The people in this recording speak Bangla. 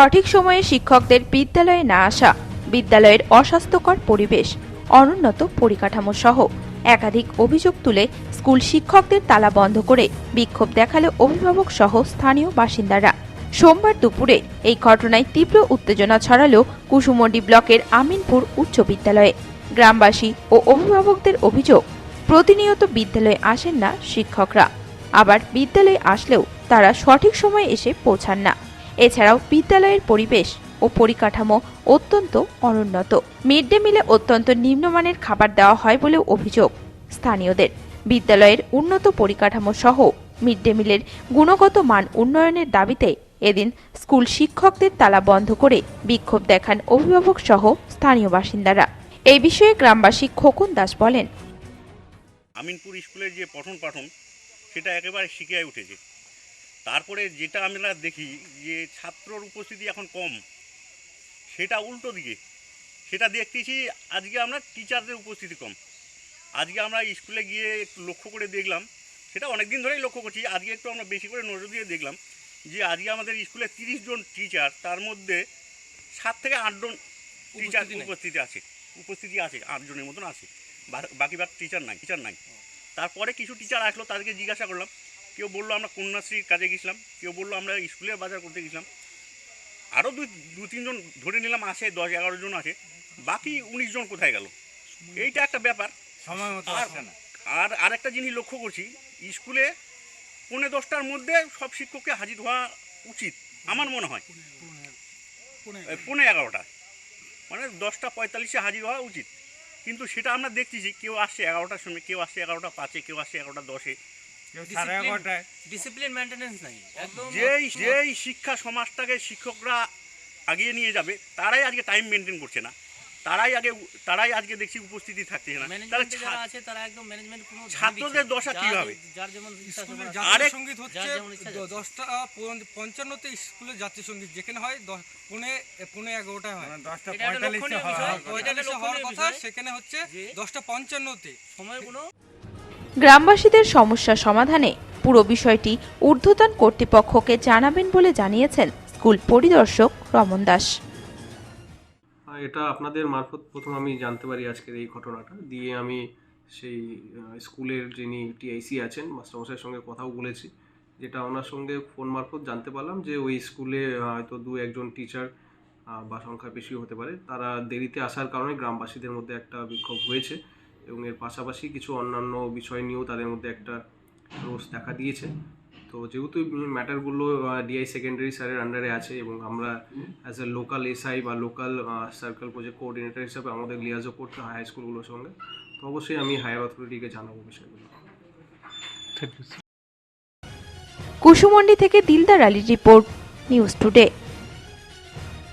সঠিক সময়ে শিক্ষকদের বিদ্যালয়ে না আসা, বিদ্যালয়ের অস্বাস্থ্যকর পরিবেশ, অনুন্নত পরিকাঠামো সহ একাধিক অভিযোগ তুলে স্কুল শিক্ষকদের তালা বন্ধ করে বিক্ষোভ দেখাল অভিভাবক সহ স্থানীয় বাসিন্দারা। সোমবার দুপুরে এই ঘটনায় তীব্র উত্তেজনা ছড়ালো কুসুমন্ডি ব্লকের আমিনপুর উচ্চ বিদ্যালয়ে। গ্রামবাসী ও অভিভাবকদের অভিযোগ, প্রতিনিয়ত বিদ্যালয়ে আসেন না শিক্ষকরা। আবার বিদ্যালয়ে আসলেও তারা সঠিক সময়ে এসে পৌঁছান না। এছাড়াও বিদ্যালয়ের পরিবেশ ও পরিকাঠামো অত্যন্ত অনুন্নত। মিড ডে মিলে অত্যন্ত নিম্নমানের খাবার দেওয়া হয় বলেও অভিযোগ স্থানীয়দের। বিদ্যালয়ের উন্নত পরিকাঠামো সহ মিড ডে মিলের গুণগত মান উন্নয়নের দাবিতে এদিন স্কুল শিক্ষকদের তালা বন্ধ করে বিক্ষোভ দেখান অভিভাবক সহ স্থানীয় বাসিন্দারা। এই বিষয়ে গ্রামবাসী খোকন দাস বলেন, আমিনপুর স্কুলের যে পঠন পাঠন, সেটা একেবারে শিখিয়ে উঠেছে। তারপরে যেটা আমরা দেখি যে ছাত্রর উপস্থিতি এখন কম সেটা উল্টো দিকে। সেটা দেখতেছি আজকে আমরা টিচারদের উপস্থিতি কম। আজকে আমরা স্কুলে গিয়ে একটু লক্ষ্য করে দেখলাম সেটা অনেক দিন ধরেই লক্ষ্য করছি আজকে একটু আমরা বেশি করে নজর দিয়ে দেখলাম যে আজকে আমাদের স্কুলে তিরিশ জন টিচার তার মধ্যে সাত থেকে আটজন টিচার উপস্থিতি আছে উপস্থিতি আছে আটজনের মতন আছে। বাকি বাকি টিচার নাই টিচার নাই। তারপরে কিছু টিচার আসলো তাদেরকে জিজ্ঞাসা করলাম কেউ বলল আমরা কন্যাশ্রীর কাজে গেছিলাম কেউ বলল আমরা স্কুলে বাজার করতে গেছিলাম। আরও দুই দু তিনজন ধরে নিলাম আছে দশ এগারো জন আছে বাকি উনিশ জন কোথায় গেল? এইটা একটা ব্যাপার। সময় মতো না। আর আরেকটা জিনিস লক্ষ্য করছি স্কুলে পৌনে দশটার মধ্যে সব শিক্ষককে হাজির হওয়া উচিত আমার মনে হয়। পৌনে এগারোটা। মানে দশটা পঁয়তাল্লিশে হাজির হওয়া উচিত। কিন্তু সেটা আমরা দেখতেছি কেউ আসছে এগারোটার সময় কেউ আসছে এগারোটা পাঁচে কেউ আসছে এগারোটা দশে। সাড়ে এগারোটায়। ডিসিপ্লিন মেনটেনেন্স নাই। একদম যেই যেই শিক্ষা সমাজটাকে শিক্ষকরা আগিয়ে নিয়ে যাবে তারাই আজকে টাইম মেনটেন করছে না। তারাই আগে তারাই আজকে দেখছি উপস্থিতি থাকছে না। তাহলে যারা আছে তারা একদম ম্যানেজমেন্ট কোনো ছাত্রদের দশা কি হবে? যার যেমন জাতীয় সংগীত হচ্ছে দশটা পঞ্চান্নতে স্কুলের জাতীয় সংগীত যেখানে হয় পৌনে পৌনে এগারোটায় হয়। মানে দশটা পঁয়তাল্লিশে। হওয়ার কথা। সেখানে হচ্ছে দশটা পঞ্চান্নতে। সময় কোনো গ্রামবাসীদের সমস্যা সমাধানে পুরো বিষয়টি ঊর্ধ্বতন কর্তৃপক্ষকে জানাবেন বলে জানিয়েছেন স্কুল পরিদর্শক রমন দাস। এটা আপনাদের মারফত প্রথম আমি জানতে পারি আজকের এই ঘটনাটা। দিয়ে আমি সেই স্কুলের যিনি টিআইসি আছেন, মাস্টারমশাইয়ের সঙ্গে কথাও বলেছি, যেটা ওনার সঙ্গে ফোন মারফত জানতে পারলাম যে ওই স্কুলে হয়তো দু একজন টিচার বা সংখ্যা বেশি হতে পারে। তারা দেরিতে আসার কারণে গ্রামবাসীদের মধ্যে একটা বিক্ষোভ হয়েছে। এবং এর পাশাপাশি কিছু অন্যান্য বিষয় নিয়েও তাদের মধ্যে একটা রোষ দেখা দিয়েছে। তো যেহেতু ম্যাটারগুলো ডিআই সেকেন্ডারি স্যারের আন্ডারে আছে এবং আমরা অ্যাজ এ লোকাল এসআই বা লোকাল সার্কেল প্রজেক্ট কোঅর্ডিনেটর হিসাবে আমাদের লিয়াজও করতে হাই স্কুলগুলোর সঙ্গে, তো অবশ্যই আমি হায়ার অথরিটিকে জানাব বিষয়গুলো। কুসুমন্ডি থেকে দিলদার আলীর রিপোর্ট নিউজ টুডে